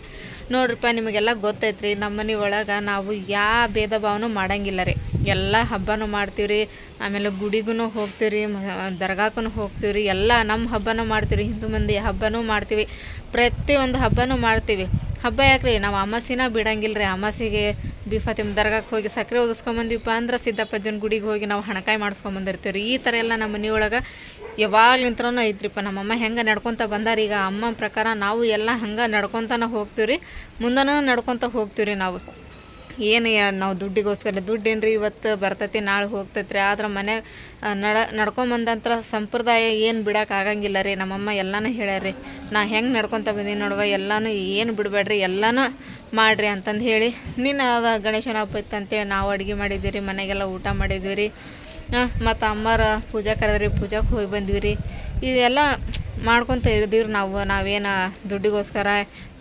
ನೋಡ್ರಿಪ್ಪ ನಿಮಗೆಲ್ಲ ಗೊತ್ತೈತ್ರಿ, ನಮ್ಮ ಮನೆ ಒಳಗೆ ನಾವು ಯಾವ ಭೇದ ಭಾವನೂ ಮಾಡಂಗಿಲ್ಲ ರೀ. ಎಲ್ಲ ಹಬ್ಬನೂ ಮಾಡ್ತೀವಿ ರೀ, ಆಮೇಲೆ ಗುಡಿಗೂ ಹೋಗ್ತೀವಿ ರೀ ದರ್ಗಾಕ್ಕೂ ಹೋಗ್ತೀವಿ ರೀ, ಎಲ್ಲ ನಮ್ಮ ಹಬ್ಬನೂ ಮಾಡ್ತೀವಿ ರೀ, ಹಿಂದೂ ಮಂದಿ ಹಬ್ಬನೂ ಮಾಡ್ತೀವಿ. ಪ್ರತಿಯೊಂದು ಹಬ್ಬನೂ ಮಾಡ್ತೀವಿ. ಹಬ್ಬ ಯಾಕ್ರಿ, ನಾವು ಅಮಾಸಿನ ಬಿಡಂಗಿಲ್ಲ ರೀ ಅಮಾಸಿಗೆ ಬಿಫಾತಿಮ್ ದರ್ಗಾಕ್ಕೆ ಹೋಗಿ ಸಕ್ಕರೆ ಓದಿಸ್ಕೊಂಬಂದಿವಪ್ಪ ಅಂದ್ರೆ ಸಿದ್ದಪ್ಪಜ್ಜನ ಗುಡಿಗೆ ಹೋಗಿ ನಾವು ಹಣಕಾಯಿ ಮಾಡಿಸ್ಕೊಂಬಂದಿರ್ತೀವಿ ರೀ ಈ ಥರ ಎಲ್ಲ ನಮ್ಮ ಮನೆಯೊಳಗೆ ಯಾವಾಗ್ಲಿಂತ್ರ ಐತ್ರಿಪ್ಪ. ನಮ್ಮಮ್ಮ ಹೆಂಗೆ ನಡ್ಕೊತ ಬಂದಾರ ಈಗ ಅಮ್ಮ ಪ್ರಕಾರ ನಾವು ಎಲ್ಲ ಹಂಗೆ ನಡ್ಕೊತಾನೆ ಹೋಗ್ತೀವಿ ರೀ ಮುಂದನೂ ನಡ್ಕೊತ ಹೋಗ್ತೀವಿ ರೀ ನಾವು. ಏನು ನಾವು ದುಡ್ಡಿಗೋಸ್ಕರ ದುಡ್ಡು ರೀ ಇವತ್ತು ಬರ್ತೈತಿ, ನಾಳೆ ಹೋಗ್ತೈತಿ ರೀ ಆದ್ರೆ ಮನೆ ನಡ ನಡ್ಕೊಂಬಂದಂಥ ಸಂಪ್ರದಾಯ ಏನು ಬಿಡೋಕ್ಕಾಗಂಗಿಲ್ಲ ರೀ. ನಮ್ಮಮ್ಮ ಎಲ್ಲನೂ ಹೇಳ್ಯಾರಿ ನಾ ಹೆಂಗೆ ನಡ್ಕೊತ ಬಂದೀನಿ ನೋಡುವ, ಎಲ್ಲನೂ ಏನು ಬಿಡಬೇಡ್ರಿ, ಎಲ್ಲನೂ ಮಾಡಿರಿ ಅಂತಂದು ಹೇಳಿ, ನಿನ್ನ ಗಣೇಶನ ಹಬ್ಬ ಇತ್ತಂತೇಳಿ ನಾವು ಅಡುಗೆ ಮಾಡಿದ್ದೀವಿ ರೀ ಮನೆಗೆಲ್ಲ ಊಟ ಮಾಡಿದ್ವಿ ರೀ ಮತ್ತು ಅಮ್ಮಾರ ಪೂಜಾ ಕರೆದ್ರಿ ಪೂಜಾಕ್ಕೆ ಹೋಗಿ ಬಂದ್ವಿ ರೀ ಇದೆಲ್ಲ ಮಾಡ್ಕೊತ ಇರ್ದೀವಿ ನಾವು. ನಾವೇನು ದುಡ್ಡಿಗೋಸ್ಕರ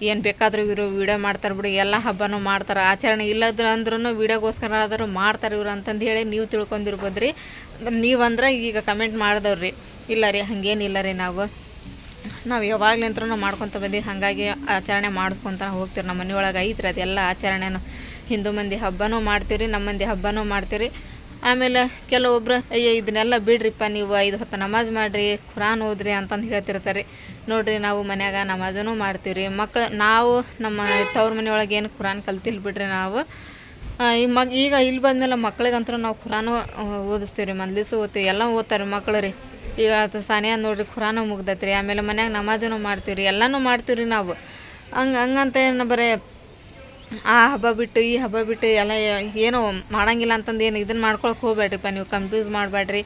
ಏನು ಬೇಕಾದರೂ ಇವರು ವೀಡಿಯೋ ಮಾಡ್ತಾರೆ ಬಿಡಿ, ಎಲ್ಲ ಹಬ್ಬನೂ ಮಾಡ್ತಾರೆ. ಆಚರಣೆ ಇಲ್ಲದ್ರ ಅಂದ್ರೂ ವೀಡಿಯೋಗೋಸ್ಕರ ಆದರೂ ಮಾಡ್ತಾರೆ ಇವ್ರು ಅಂತಂದು ಹೇಳಿ ನೀವು ತಿಳ್ಕೊಂಡಿರ್ಬೋದು ರೀ ನೀವಂದ್ರೆ ಈಗ ಕಮೆಂಟ್ ಮಾಡಿದವ್ರಿ. ಇಲ್ಲ ರೀ ಹಾಗೇನಿಲ್ಲ ರೀ ನಾವು. ನಾವು ಯಾವಾಗ್ಲಿಂತ್ರೂ ಮಾಡ್ಕೊತ ಬಂದೀವಿ. ಹಾಗಾಗಿ ಆಚರಣೆ ಮಾಡಿಸ್ಕೊತ ಹೋಗ್ತೀವಿ. ನಮ್ಮ ಮನೆಯೊಳಗೆ ಐತ್ರಿ ಅದೆಲ್ಲ ಆಚರಣೆನೂ. ಹಿಂದೂ ಮಂದಿ ಹಬ್ಬನೂ ಮಾಡ್ತೀವಿ ರೀ ನಮ್ಮ ಮಂದಿ ಹಬ್ಬನೂ ಮಾಡ್ತೀವಿ ರೀ ಆಮೇಲೆ ಕೆಲವೊಬ್ರು, ಅಯ್ಯೋ, ಇದನ್ನೆಲ್ಲ ಬಿಡ್ರಿಪ್ಪ ನೀವು, ಐದು ಹೊತ್ತು ನಮಾಜ್ ಮಾಡಿರಿ ಖುರಾನ್ ಓದ್ರಿ ಅಂತಂದು ಹೇಳ್ತಿರ್ತಾರೆ. ನೋಡ್ರಿ, ನಾವು ಮನ್ಯಾಗ ನಮಾಜನೂ ಮಾಡ್ತೀವಿ ರೀ ಮಕ್ಳು, ನಾವು ನಮ್ಮ ತವ್ರ ಮನೆಯೊಳಗೆ ಏನು ಖುರಾನ್ ಕಲ್ತಿಲ್ಲ ಬಿಡ್ರಿ ನಾವು. ಈ ಮಗ್, ಈಗ ಇಲ್ಲಿ ಬಂದಮೇಲೆ ಮಕ್ಳಿಗಂತೂ ನಾವು ಖುರಾನು ಓದಿಸ್ತೀವಿ ರೀ ದಿವ್ಸ ಓದ್ತೀವಿ ಎಲ್ಲ ಓದ್ತಾರೆ ಮಕ್ಳು ರೀ. ಈಗ ಅದು ಸಾನಿಯಾ ನೋಡ್ರಿ ಖುರಾನು ಮುಗ್ದೈತೆ ರೀ ಆಮೇಲೆ ಮನ್ಯಾಗ ನಮಾಜನು ಮಾಡ್ತೀವಿ ರೀ ಎಲ್ಲನೂ ಮಾಡ್ತೀವಿ ರೀ ನಾವು. ಹಂಗೆ, ಹಂಗಂತ ಏನು ಬರೀ ಆ ಹಬ್ಬ ಬಿಟ್ಟು, ಈ ಹಬ್ಬ ಬಿಟ್ಟು ಎಲ್ಲ ಏನು ಮಾಡಂಗಿಲ್ಲ ಅಂತಂದು ಏನು ಇದನ್ನು ಮಾಡ್ಕೊಳಕ್ಕೆ ಹೋಗ್ಬೇಡ್ರಿಪ್ಪ. ನೀವು ಕನ್ಫ್ಯೂಸ್ ಮಾಡಬೇಡ್ರಿ.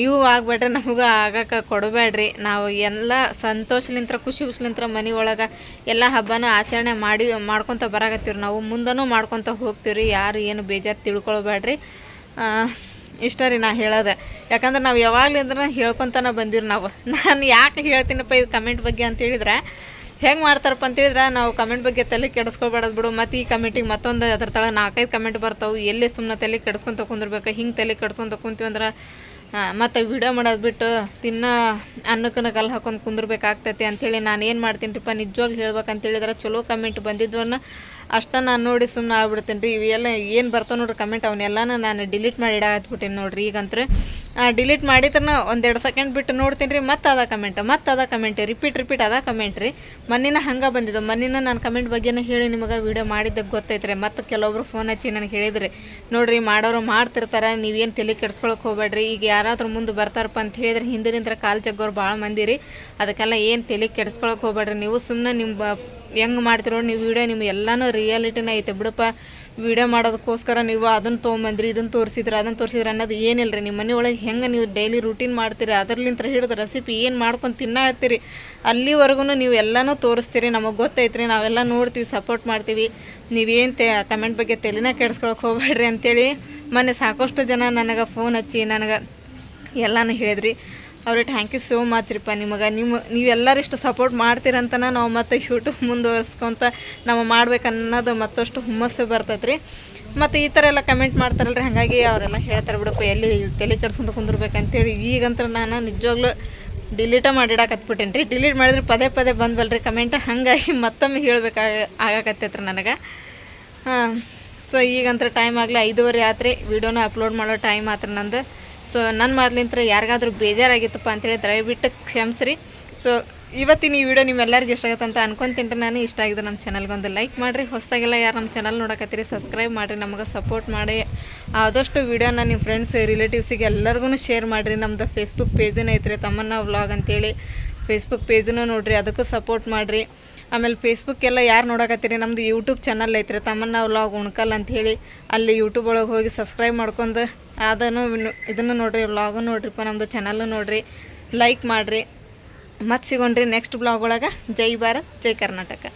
ನೀವು ಆಗಬೇಡ್ರಿ ನಮಗೂ ಆಗಕ್ಕೆ ಕೊಡಬೇಡ್ರಿ. ನಾವು ಎಲ್ಲ ಸಂತೋಷಲಿಂತ್ರ, ಖುಷಿ ಖುಷಿಲಿಂತ್ರ ಮನೆ ಒಳಗೆ ಎಲ್ಲ ಹಬ್ಬನ ಆಚರಣೆ ಮಾಡಿ, ಮಾಡ್ಕೊತ ಬರಾಕತ್ತೀವಿ ನಾವು ಮುಂದನೂ ಮಾಡ್ಕೊತ ಹೋಗ್ತೀವಿ ಯಾರು ಏನು ಬೇಜಾರು ತಿಳ್ಕೊಳ್ಬೇಡ್ರಿ. ಇಷ್ಟ ರೀ ನಾ ಹೇಳೋದೆ. ಯಾಕಂದ್ರೆ ನಾವು ಯಾವಾಗಲಿಂದ್ರೆ ಹೇಳ್ಕೊತಾನೆ ಬಂದಿರಿ ನಾವು. ನಾನು ಯಾಕೆ ಹೇಳ್ತೀನಪ್ಪ ಇದು ಕಮೆಂಟ್ ಬಗ್ಗೆ ಅಂತ ಹೇಳಿದ್ರೆ ಹೆಂಗೆ ಮಾಡ್ತಾರಪ್ಪ ಅಂತ ಹೇಳಿದ್ರೆ ನಾವು ಕಮೆಂಟ್ ಬಗ್ಗೆ ತಲೆ ಕೆಡಿಸ್ಕೊಬಾರ್ದು ಬಿಡು. ಮತ್ತು ಈ ಕಮೆಂಟಿಗೆ ಮತ್ತೊಂದು ಅದ್ರ ತಳ ನಾಲ್ಕೈದು ಕಮೆಂಟ್ ಬರ್ತಾವೆ. ಎಲ್ಲೇ ಸುಮ್ಮನೆ ತಲೆ ಕೆಡಿಸ್ಕೊಂತ ಕುಂದಿರ್ಬೇಕು? ಹಿಂಗೆ ತಲೆ ಕೆಡಿಸ್ಕೊಂತ ಕುಂತೀವಿ ಅಂದ್ರೆ ಮತ್ತು ವಿಡಿಯೋ ಮಾಡೋದು ಬಿಟ್ಟು ತಿನ್ನ ಅನ್ನಕ್ಕನ ಕಲ್ಲು ಹಾಕೊಂಡು ಕುಂದಿರ್ಬೇಕಾಗ್ತೈತಿ ಅಂಥೇಳಿ ನಾನು ಏನು ಮಾಡ್ತೀನಿ ರೀಪ್ಪ ನಿಜವಾಗ್ಲೂ ಹೇಳ್ಬೇಕಂತೇಳಿದ್ರೆ ಚಲೋ ಕಮೆಂಟ್ ಬಂದಿದ್ವನ್ನ ಅಷ್ಟ ನಾನು ನೋಡಿ ಸುಮ್ಮನೆ ಆಗ್ಬಿಡ್ತೀನಿ ರೀ. ಇವೆಲ್ಲ ಏನು ಬರ್ತಾವೆ ನೋಡ್ರಿ ಕಮೆಂಟ್ ಅವನ್ನೆಲ್ಲನೂ ನಾನು ಡಿಲೀಟ್ ಮಾಡಿ ಇಡಾಕತ್ಬಿಟ್ಟೀನಿ ನೋಡ್ರಿ. ಈಗಂತ್ರ ಡಿಲೀಟ್ ಮಾಡಿದ್ರೆ ಒಂದೆರಡು ಸೆಕೆಂಡ್ ಬಿಟ್ಟು ನೋಡ್ತೀನಿ ರೀ. ಮತ್ತೆ ಅದ ಕಮೆಂಟ್ ಮತ್ತೆ ಅದ ಕಮೆಂಟ್ ರಿಪೀಟ್ ರಿಪೀಟ್ ಅದ ಕಮೆಂಟ್ ರೀ. ಮನ್ನಿನ ಹಂಗೆ ಬಂದಿದ್ದು ಮನ್ನಿನ ನಾನು ಕಮೆಂಟ್ ಬಗ್ಗೆನೇ ಹೇಳಿ ನಿಮಗೆ ವಿಡಿಯೋ ಮಾಡಿದ್ದಕ್ಕೆ ಗೊತ್ತೈತ್ರಿ. ಮತ್ತು ಕೆಲವೊಬ್ರು ಫೋನ್ ಹಚ್ಚಿ ನನಗೆ ಹೇಳಿದ್ರಿ. ನೋಡ್ರಿ, ಮಾಡೋರು ಮಾಡ್ತಿರ್ತಾರೆ. ನೀವೇನು ತಲೆ ಕೆಡ್ಸ್ಕೊಳಕ್ಕೆ ಹೋಗ್ಬೇಡ್ರಿ. ಈಗ ಯಾರಾದರೂ ಮುಂದೆ ಬರ್ತಾರಪ್ಪ ಅಂತ ಹೇಳಿದ್ರೆ ಹಿಂದಿನಿಂದ ಕಾಲು ಜಗ್ಗೋರು ಭಾಳ ಮಂದಿ ರೀ. ಅದಕ್ಕೆಲ್ಲ ಏನು ತಲೆ ಕೆಡ್ಸ್ಕೊಳಕ್ಕೆ ಹೋಗ್ಬೇಡ್ರಿ. ನೀವು ಸುಮ್ಮನೆ ನಿಮ್ಮ ಹೆಂಗೆ ಮಾಡ್ತಿರೋ ನೀವು ವಿಡಿಯೋ ನಿಮ್ಮ ಎಲ್ಲನೂ ರಿಯಾಲಿಟಿನ ಐತೆ. ಬಿಡಪ್ಪ ವಿಡಿಯೋ ಮಾಡೋದಕ್ಕೋಸ್ಕರ ನೀವು ಅದನ್ನು ತೊಗೊಂಬಂದ್ರಿ ಇದನ್ನು ತೋರಿಸಿದ್ರೆ ಅದನ್ನು ತೋರಿಸಿದ್ರೆ ಅನ್ನೋದು ಏನಿಲ್ಲ ರೀ ನಿಮ್ಮ ಮನೆ ಒಳಗೆ ಹೆಂಗೆ ನೀವು ಡೈಲಿ ರೂಟೀನ್ ಮಾಡ್ತೀರಿ ಅದರ್ಲಿಂತ ಹಿಡಿದು ರೆಸಿಪಿ ಏನು ಮಾಡ್ಕೊಂಡು ತಿನ್ನತ್ತೀರಿ ಅಲ್ಲಿವರೆಗೂ ನೀವು ಎಲ್ಲನೂ ತೋರಿಸ್ತೀರಿ. ನಮಗೆ ಗೊತ್ತೈತ್ರಿ, ನಾವೆಲ್ಲ ನೋಡ್ತೀವಿ ಸಪೋರ್ಟ್ ಮಾಡ್ತೀವಿ. ನೀವೇನು ತೆ ಕಮೆಂಟ್ ಬಗ್ಗೆ ತಲೆನ ಕೆಡ್ಸ್ಕೊಳಕ್ಕೆ ಹೋಗ್ಬೇಡ್ರಿ ಅಂತೇಳಿ ಮೊನ್ನೆ ಸಾಕಷ್ಟು ಜನ ನನಗೆ ಫೋನ್ ಹಚ್ಚಿ, ನನಗೆ ಎಲ್ಲನೂ ಹೇಳಿದ್ರಿ. ಅವ್ರಿಗೆ ಥ್ಯಾಂಕ್ ಯು ಸೋ ಮಚ್ ರೀಪ್ಪ ನಿಮಗೆ. ನಿಮ್ಮ, ನೀವೆಲ್ಲರೂ ಇಷ್ಟು ಸಪೋರ್ಟ್ ಮಾಡ್ತೀರಂತನ ನಾವು ಮತ್ತೆ ಯೂಟ್ಯೂಬ್ ಮುಂದುವರ್ಸ್ಕೊತ ನಾವು ಮಾಡ್ಬೇಕನ್ನೋದು ಮತ್ತಷ್ಟು ಹುಮ್ಮಸ್ಸು ಬರ್ತೈತೆ ರೀ ಮತ್ತು ಈ ಥರ ಎಲ್ಲ ಕಮೆಂಟ್ ಮಾಡ್ತಾರಲ್ರಿ, ಹಾಗಾಗಿ ಅವರೆಲ್ಲ ಹೇಳ್ತಾರೆ ಬಿಡಪ್ಪ, ಎಲ್ಲಿ ತಲೆ ಕೆಡ್ಸ್ಕೊಂತ ಕುಂದಿರ್ಬೇಕಂತೇಳಿ. ಈಗಂತ್ರ ನಾನು ನಿಜವಾಗ್ಲೂ ಡಿಲೀಟ ಮಾಡಿಡಾಕತ್ಬಿಟ್ಟೇನಿ ರೀ ಡಿಲೀಟ್ ಮಾಡಿದ್ರೆ ಪದೇ ಪದೇ ಬಂದ್ವಲ್ರಿ ಕಮೆಂಟ್ ಹಾಗಾಗಿ ಮತ್ತೊಮ್ಮೆ ಹೇಳ್ಬೇಕಾಗ ಆಗಾಕತ್ತೈತ್ರಿ ನನಗೆ. ಹಾಂ ಸೊ ಈಗಂತ್ರ ಟೈಮ್ ಆಗಲಿ ಐದುವರೆ ಆತ್ರಿ. ವಿಡಿಯೋನ ಅಪ್ಲೋಡ್ ಮಾಡೋ ಟೈಮ್ ಆತ್ರಿ ನಂದು. ಸೊ ನನ್ನ ಮೊದ್ಲಿಂತ್ರ ಯಾರಿಗಾದ್ರೂ ಬೇಜಾರಾಗಿತ್ತಪ್ಪ ಅಂತೇಳಿ ದಯವಿಟ್ಟು ಕ್ಷಮಿಸ್ರಿ. ಸೊ ಇವತ್ತಿನ ಈ ವಿಡಿಯೋ ನಿಮ್ಮೆಲ್ಲರಿಗೂ ಇಷ್ಟ ಆಗುತ್ತೆ ಅಂತ ಅನ್ಕೊಂತೀನಿ ನಾನು. ಇಷ್ಟ ಆಗಿದೆ ನಮ್ಮ ಚಾನಲ್ಗೆ ಒಂದು ಲೈಕ್ ಮಾಡಿರಿ. ಹೊಸದಾಗೆಲ್ಲ ಯಾರು ನಮ್ಮ ಚಾನಲ್ ನೋಡಕತ್ತೀರಿ, ಸಬ್ಸ್ಕ್ರೈಬ್ ಮಾಡಿರಿ. ನಮಗೆ ಸಪೋರ್ಟ್ ಮಾಡಿ. ಆದಷ್ಟು ವಿಡಿಯೋನ ನಿಮ್ಮ ಫ್ರೆಂಡ್ಸ್ ರಿಲೇಟಿವ್ಸಿಗೆ ಎಲ್ಲರಿಗೂ ಶೇರ್ ಮಾಡಿರಿ. ನಮ್ಮದು ಫೇಸ್ಬುಕ್ ಪೇಜನ್ನು ಐತ್ರಿ ತಮ್ಮನ್ನ ವ್ಲಾಗ್ ಅಂತೇಳಿ. ಫೇಸ್ಬುಕ್ ಪೇಜನ್ನು ನೋಡಿರಿ, ಅದಕ್ಕೂ ಸಪೋರ್ಟ್ ಮಾಡಿರಿ. ಆಮೇಲೆ ಫೇಸ್ಬುಕ್ ಎಲ್ಲ ಯಾರು ನೋಡಕತ್ತೀರಿ? ನಮ್ಮದು ಯೂಟ್ಯೂಬ್ ಚಾನಲ್ ಐತ್ರಿ. ತಮ್ಮನ್ನ ವ್ಲಾಗ್ ಉಣ್ಕಲ್ ಅಂಥೇಳಿ ಅಲ್ಲಿ ಯೂಟ್ಯೂಬ್ ಒಳಗೆ ಹೋಗಿ ಸಬ್ಸ್ಕ್ರೈಬ್ ಮಾಡ್ಕೊಂಡು ಅದನ್ನು ಇದನ್ನು ನೋಡಿರಿ ವ್ಲಾಗು ನೋಡ್ರಿಪ್ಪ ನಮ್ಮದು ಚಾನಲ್ಲು ನೋಡಿರಿ. ಲೈಕ್ ಮಾಡಿರಿ. ಮತ್ತೆ ಸಿಗೋಣ್ರಿ ನೆಕ್ಸ್ಟ್ ಬ್ಲಾಗ್ ಒಳಗೆ. ಜೈ ಭಾರತ್, ಜೈ ಕರ್ನಾಟಕ.